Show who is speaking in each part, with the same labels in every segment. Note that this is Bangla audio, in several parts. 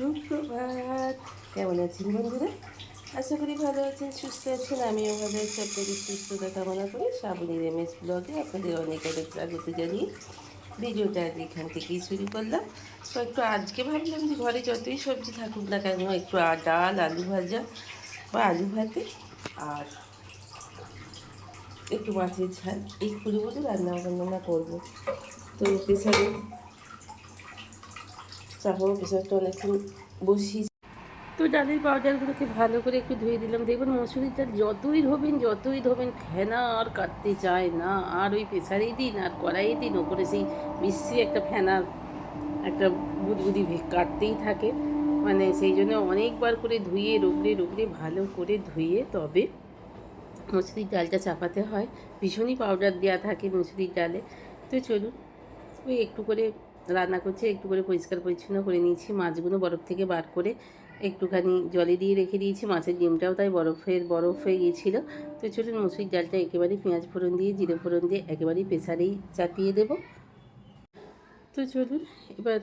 Speaker 1: সুপ্রভাত। কেমন আছেন বন্ধুরা? আশা করি ভালো আছেন, সুস্থ আছেন। আমিও ভালো আছি আপনাদের সুস্থতা কামনা করি শ্রাবণীর এম এস ব্লগে আপনাদের অনেক অনেক স্বাগত জানিয়ে ভিডিওটা আজ এখান থেকেই শুরু করলাম। তো একটু আজকে ভাবলাম যে ঘরে যতই সবজি থাকুক না কেন, একটু ডাল, আলু ভাজা বা আলু ভাতে আর একটু মাছের ঝাল। এই বলে রান্না বান্না করব। তো প্রেসারে তারপর প্রেসারটা অনেকক্ষণ বসিয়ে তো ডালের পাউডারগুলোকে ভালো করে একটু ধুয়ে দিলাম। দেখবেন মসুরির ডাল যতই ধোবেন যতই ধোবেন ফেনা আর কাটতে চায় না। আর ওই প্রেসারেই দিন, আর কড়াই দিন, ওপরে সেই বিশ্রী একটা ফেনা, একটা ভে- কাটতেই থাকে। মানে সেই জন্য অনেকবার করে ধুয়ে, রুগড়ে রুগড়ে ভালো করে ধুয়ে, তবে মুসুরির ডালটা চাপাতে হয়। ভীষণই পাউডার দেওয়া থাকে মুসুরির ডালে। তো চলুন, ওই একটু করে রান্না করছি, একটু করে পরিষ্কার পরিচ্ছন্ন করে নিয়েছি। মাছগুলো বরফ থেকে বার করে একটুখানি জলে দিয়ে রেখে দিয়েছি। মাছের ডিমটাও তাই বরফের বরফ হয়ে গিয়েছিল। তো চলুন মুসুরির ডালটা একেবারেই পেঁয়াজ ফোড়ন দিয়ে, জিরে ফোড়ন দিয়ে একেবারেই প্রেসারেই চাপিয়ে দেবো। তো চলুন এবার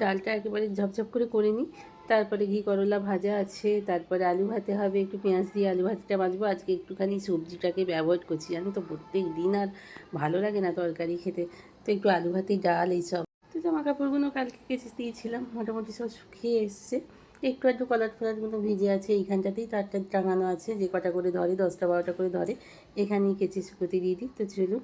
Speaker 1: ডালটা একেবারে ঝপঝপ করে করে নিই। তারপরে ঘি, করলা ভাজা আছে, তারপরে আলু ভাতে হবে, একটু পেঁয়াজ দিয়ে আলু ভাতটা ভাজবো। আজকে একটুখানি সবজিটাকে ব্যবহার করছি, জানো তো? প্রত্যেক দিন আর ভালো লাগে না তরকারি খেতে। তো একটু আলু ভাতে ডাল, এইসব জামা কাপড়গুলো কালকে কেচে দিয়েছিলাম, মোটামুটি সব শুকিয়ে এসছে। একটু একটু কলার ফলারগুলো ভিজে আছে এইখানটাতেই, তারটা টাঙানো আছে, যে কটা করে ধরে, দশটা বারোটা করে ধরে, এখানেই কেচে শুকোতে দিয়ে দিই। তো চলুন,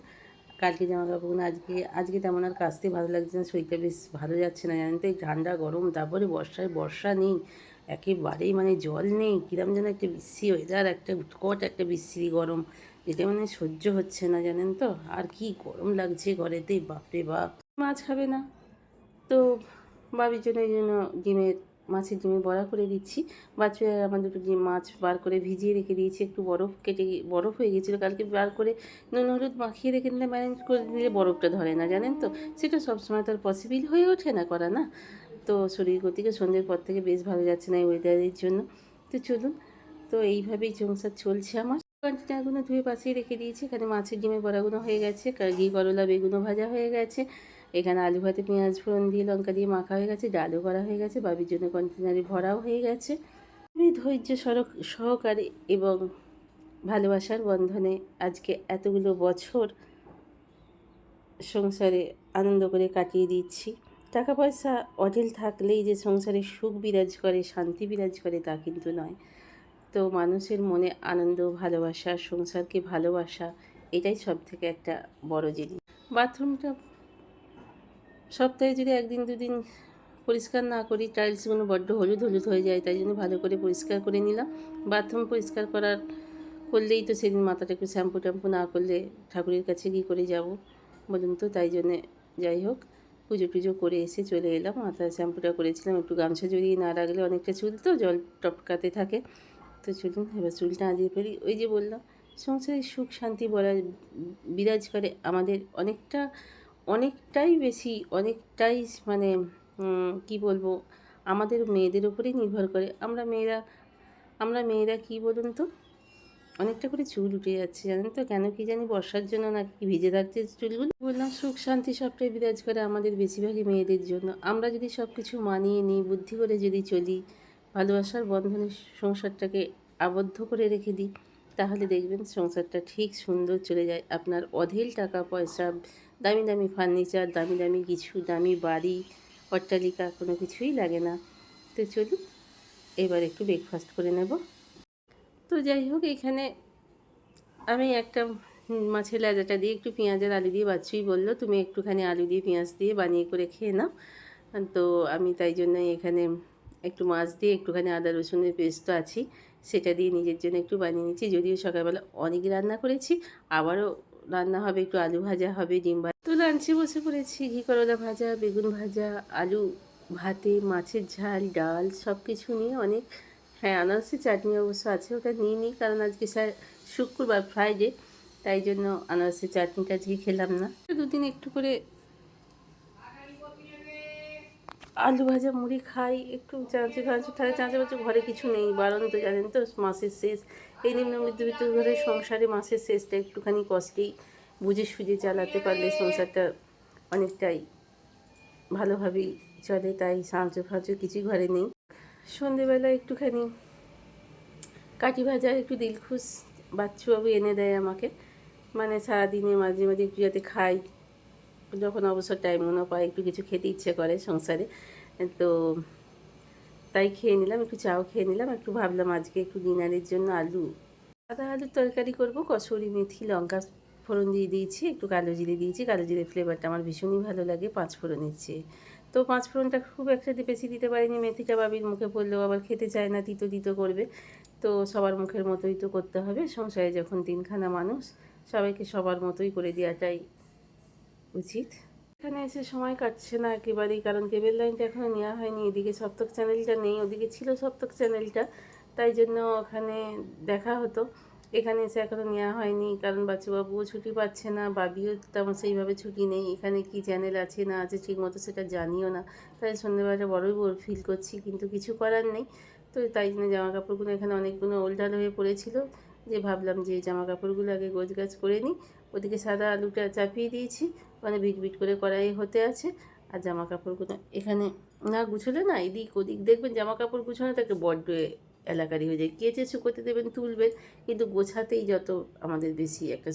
Speaker 1: কালকে জামা কাপড়গুলো আজকে আজকে তেমন আর কাচতে ভালো লাগছে না, শরীরটা বেশ ভালো যাচ্ছে না, জানেন তো, এই ঠান্ডা, গরম, তারপরে বর্ষায় বর্ষা নেই, একেবারেই মানে জল নেই, কিরম যেন একটা বিশ্রী ওয়েদার একটা উৎকট একটা বিশ্রী গরম, যেটা মানে সহ্য হচ্ছে না, জানেন তো, আর কি গরম লাগছে ঘরেতে, বাপরে বাপ। মাছ খাবে না। তো বাবির জন্য এই জন্য ডিমের মাছের ডিমে বড়া করে দিচ্ছি। বাচ্চা আমার দুটো ডিম মাছ বার করে ভিজিয়ে রেখে দিয়েছি। একটু বরফ কেটে, বরফ হয়ে গেছিল কালকে, বার করে নুন, হলুদ মাখিয়ে রেখে দিলে ম্যানেজ করে দিলে বরফটা ধরে না, জানেন তো? সেটা সবসময় তো আর পসিবল হয়ে ওঠে না করা, না? তো শরীর গতিকে সন্ধ্যের পর থেকে বেশ ভালো যাচ্ছে না এই ওয়েদারের জন্য। তো চলুন, তো এইভাবেই সংসার চলছে আমার। কন্টেনারগুলো ধুয়ে পাশেই রেখে দিয়েছি। এখানে মাছের ডিমের বড়াগুলো হয়ে গেছে ঘি, করলা বেগুনো ভাজা হয়ে গেছে। এখানে আলু ভাতে পেঁয়াজ, ফোড়ন দিয়ে লঙ্কা দিয়ে মাখা হয়ে গেছে, ডালও করা হয়ে গেছে, বাবির জন্য কন্টেনারে ভরাও হয়ে গেছে। খুবই ধৈর্য সড়ক সহকারে এবং ভালোবাসার বন্ধনে আজকে এতগুলো বছর সংসারে আনন্দ করে কাটিয়ে দিচ্ছি। টাকা পয়সা অঢেল থাকলেই যে সংসারে সুখ বিরাজ করে, শান্তি বিরাজ করে তা কিন্তু নয়। তো মানুষের মনে আনন্দ, ভালোবাসা, সংসারকে ভালোবাসা, এটাই সব থেকে একটা বড় জিনিস। বাথরুমটা সপ্তাহে যদি একদিন, দুদিন পরিষ্কার না করি টাইলসগুলো বড্ড হলুদ হলুদ হয়ে যায়, তাই জন্য ভালো করে পরিষ্কার করে নিলাম। বাথরুম পরিষ্কার করার করলেই তো সেদিন মাথাটা একটু শ্যাম্পু ট্যাম্পু না করলে ঠাকুরের কাছে কী করে যাব বলুন তো? তাই জন্যে যাই হোক, পুজো টুজো করে এসে চলে এলাম। মাথায় শ্যাম্পুটা করেছিলাম, একটু গামছা জড়িয়ে না রাখলে অনেকটা চুল তো, জল টপকাতে থাকে। তো চলুন এবার চুলটা আঁধিয়ে ফেলি। ওই যে বললাম, সংসারে সুখ শান্তি বলা বিরাজ করে আমাদের অনেকটা, অনেকটাই বেশি, অনেকটাই মানে কি বলব, আমাদের মেয়েদের উপরেই নির্ভর করে। আমরা মেয়েরা আমরা মেয়েরা কি বলুন তো, অনেকটা করে চুল উঠে যাচ্ছে, জানেন তো? কেন কি জানি বর্ষার জন্য নাকি ভিজে থাকছে চুলগুলো। বললাম, সুখ শান্তি সবটাই বিরাজ করে আমাদের বেশিরভাগই মেয়েদের জন্য। আমরা যদি সব কিছু মানিয়ে নিই, বুদ্ধি করে যদি চলি ভালোবাসার বন্ধনে সংসারটাকে আবদ্ধ করে রেখে দিই, তাহলে দেখবেন সংসারটা ঠিক সুন্দর চলে যায়। আপনার অধেল টাকা পয়সা, দামি দামি ফার্নিচার দামি দামি কিছু, দামি বাড়ি, অট্টালিকা, কোনো কিছুই লাগে না। তো চলুন, এবার একটু ব্রেকফাস্ট করে নেব। তো যাই হোক, এখানে আমি একটা মাছের লেজাটা দিয়ে একটু পেঁয়াজের আলু দিয়ে বাচ্চুই বলল, তুমি একটুখানি আলু দিয়ে পেঁয়াজ দিয়ে বানিয়ে করে খেয়ে নাও। তো আমি তাই জন্য এখানে একটু মাছ দিয়ে একটুখানি আদা, রসুনের পেস্ট আছি সেটা দিয়ে নিজের জন্য একটু বানিয়ে নিচ্ছি। যদিও সকালবেলা অনেক রান্না করেছি, আবারও রান্না হবে, একটু আলু ভাজা হবে, ডিম ভাজা। তো লাঞ্চে বসে পড়েছি, ঘি, করলা ভাজা, বেগুন ভাজা, আলু ভাতে, মাছের ঝাল, ডাল সব কিছু নিয়ে অনেক হ্যাঁ আনারসের চাটনি অবশ্য আছে, ওটা নিয়ে নিই, কারণ আজকে স্যার শুক্রবার ফ্রাইডে তাই জন্য আনারসের চাটনিটা আজকে খেলাম না। দুদিন একটু করে আলু ভাজা, মুড়ি খাই, একটু চাঁচে ফাঁচে থাকে। চাঁচে ফাঁচে ঘরে কিছু নেই, বারণ তো জানেন তো, মাসের শেষ। এই নিম্ন মধ্যবিত্ত ঘরে সংসারে মাসের শেষটা একটুখানি কষ্টেই বুঝে সুঝে চালাতে পারলে সংসারটা অনেকটাই ভালোভাবেই চলে, তাই সাহায্য ফাহায্য কিছু ঘরে নেই। সন্ধেবেলা একটুখানি কাঠি ভাজা, একটু দিলখুশ বাচ্চুবাবু এনে দেয় আমাকে। মানে সারাদিনে মাঝে মাঝে একটু যাতে খাই। যখন অবসর টাইম মনে পায় একটু কিছু খেতে ইচ্ছে করে সংসারে। তো তাই খেয়ে নিলাম, একটু চাও খেয়ে নিলাম, একটু ভাবলাম আজকে একটু ডিনারের জন্য আলু। সাদা আলুর তরকারি করব, কসুরি মেথি, লঙ্কা ফোড়ন দিয়ে দিয়েছি, একটু কালো জিরে দিয়েছি। কালো জিরে ফ্লেভারটা আমার ভীষণই ভালো লাগে, পাঁচ ফোড়নের চেয়ে। তো পাঁচ ফোড়নটা খুব একটা বেশি দিতে পারিনি, মেথিটা বাবির মুখে পড়লেও আবার খেতে চায় না, তিতো তিতো করবে। তো সবার মুখের মতোই তো করতে হবে, সংসারে যখন তিনখানা মানুষ, সবাইকে সবার মতোই করে দেওয়াটাই উচিত। এখানে এসে সময় কাটছে না একেবারেই, কারণ কেবল লাইনটা এখনও নেওয়া হয়নি, এদিকে সপ্তক চ্যানেলটা নেই, ওদিকে ছিল সপ্তক চ্যানেলটা তাই জন্য ওখানে দেখা হতো। এখানে এসে এখনও নেওয়া হয়নি, কারণ বাচ্চাবাবুও ছুটি পাচ্ছে না, বাবিও তেমন সেইভাবে ছুটি নেই, এখানে কি চ্যানেল আছে, না আছে ঠিক মতো সেটা জানিও না। তাই সন্ধ্যেবেলাটা বড়ই বোর ফিল করছি, কিন্তু কিছু করার নেই। তো তাই জন্য জামা কাপড়গুলো এখানে অনেকগুলো ওল্ডাল হয়ে পড়েছিল, যে ভাবলাম যে জামা কাপড়গুলো আগে গোছগাছ করে নিই, ওদিকে সাদা আলুটা চাপিয়ে দিয়েছি মানে বিট বিট করে কড়াই হতে আছে আর জামা কাপড়গুলো এখানে না গুছলে না এদিক ওদিক দেখবেন জামা কাপড় গুছানো তাকে বড্ড এলাকারই হয়ে যায়। কেচে শুকোতে দেবেন, তুলবেন, কিন্তু গোছাতেই যত আমাদের বেশি একটা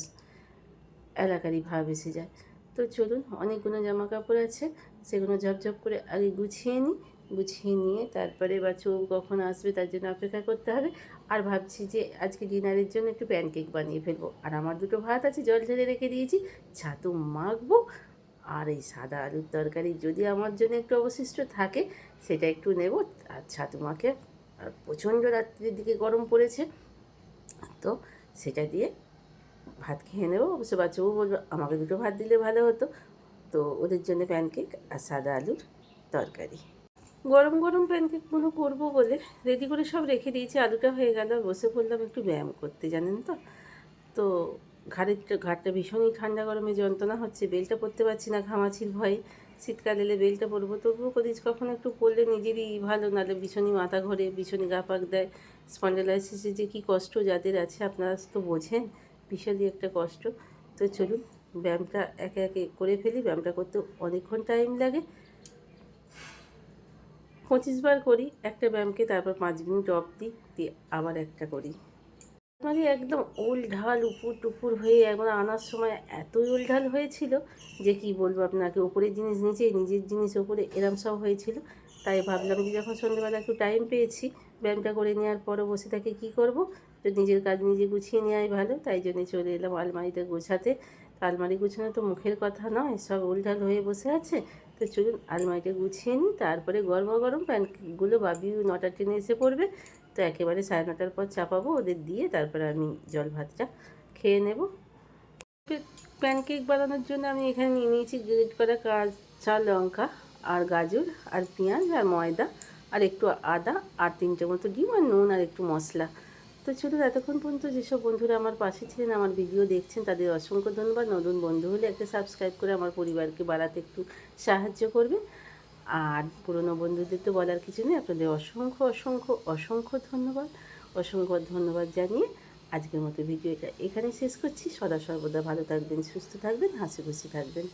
Speaker 1: এলাকারই ভাব এসে যায়। তো চলুন, অনেকগুলো জামা কাপড় আছে, সেগুলো ঝপঝপ করে আগে গুছিয়ে নিই। গুছিয়ে নিয়ে তারপরে বা চৌ কখন আসবে তার জন্য অপেক্ষা করতে হবে। আর ভাবছি যে আজকে ডিনারের জন্য একটু প্যানকেক বানিয়ে ফেলব। আর আমার দুটো ভাত আছে, জল ঢেলে রেখে দিয়েছি, ছাতু মাখবো, আর এই সাদা আলুর তরকারি যদি আমার জন্য একটু অবশিষ্ট থাকে সেটা একটু নেব। আর ছাতু মাখে আর প্রচণ্ড রাত্রির দিকে গরম পড়েছে, তো সেটা দিয়ে ভাত খেয়ে নেব। অবশ্য বাচ্চাও বলব, আমাকে দুটো ভাত দিলে ভালো হতো। তো ওদের জন্য প্যানকেক আর সাদা আলুর তরকারি। গরম গরম প্যানকেকগুলো করব বলে রেডি করে সব রেখে দিয়েছি। আলুটা হয়ে গেল বসে পড়লাম একটু ব্যায়াম করতে, জানেন তো? তো ঘাড়ের ঘাটটা ভীষণই ঠান্ডা গরমে যন্ত্রণা হচ্ছে, বেলটা পরতে পারছি না ঘামাচির ভয়ে। শীতকাল এলে বেলটা পরবো, তবুও কদিস কখনো একটু পরলে নিজেরই ভালো, নাহলে ভীষণই মাথা ঘোরে, ভীষণই গা পাক দেয়। স্পন্ডেলাইসিসের যে কী কষ্ট যাদের আছে, আপনারা তো বোঝেন ভীষণই একটা কষ্ট। তো চলুন, ব্যায়ামটা একে একে করে ফেলি, ব্যায়ামটা করতে অনেকক্ষণ টাইম লাগে। পঁচিশ বার করি, একটা ব্যায়ামকে তারপর পাঁচ মিনিট অফ দিই, দিয়ে আবার একটা করি। মানে একদম ওল ঢাল উপুর টুপুর হয়ে একবার আনার সময় এতই ওল ঢাল হয়েছিল যে কি বলব আপনাকে, ওপরের জিনিস নিচে, নিজের জিনিস ওপরে, এরম সব হয়েছিল। তাই ভাবলাম যে যখন সন্ধ্যেবেলা একটু টাইম পেয়েছি ব্যায়ামটা করে নেওয়ার পরও বসে থাকে কি করব? তো নিজের কাজ নিজে গুছিয়ে নেওয়াই ভালো, তাই জন্যে চলে এলাম আলমারিতে গোছাতে। আলমারি গুছানো তো মুখের কথা নয়, সব উলঢাল হয়ে বসে আছে। তো চলুন আলমারিটা গুছিয়ে নিই, তারপরে গরম গরম প্যানকেকগুলো বাবি নটা ট্রেনে এসে পড়বে। তো একেবারে সাড়ে নটার পর চাপাবো ওদের দিয়ে, তারপরে আমি জল ভাতটা খেয়ে নেব। প্যানকেক বানানোর জন্য আমি এখানে নিয়ে নিয়েছি গ্রেট করা কাঁচা লঙ্কা, আর গাজর, আর পেঁয়াজ, আর ময়দা, আর একটু আদা, আর তিনটে মতো ডিম, আর নুন, আর একটু মশলা। তো চলুন এতক্ষণ পর্যন্ত যেসব বন্ধুরা আমার পাশে ছিলেন, আমার ভিডিও দেখছেন, তাদের অসংখ্য ধন্যবাদ। নতুন বন্ধু হলে একটা সাবস্ক্রাইব করে আমার পরিবারকে বাড়াতে একটু সাহায্য করবেন আর পুরনো বন্ধুদের তো বলার কিছু নেই, আপনাদের অসংখ্য অসংখ্য অসংখ্য ধন্যবাদ। অসংখ্য ধন্যবাদ জানিয়ে আজকের মতো ভিডিওটা এখানে শেষ করছি। সদা সর্বদা ভালো থাকবেন, সুস্থ থাকবেন, হাসি খুশি থাকবেন।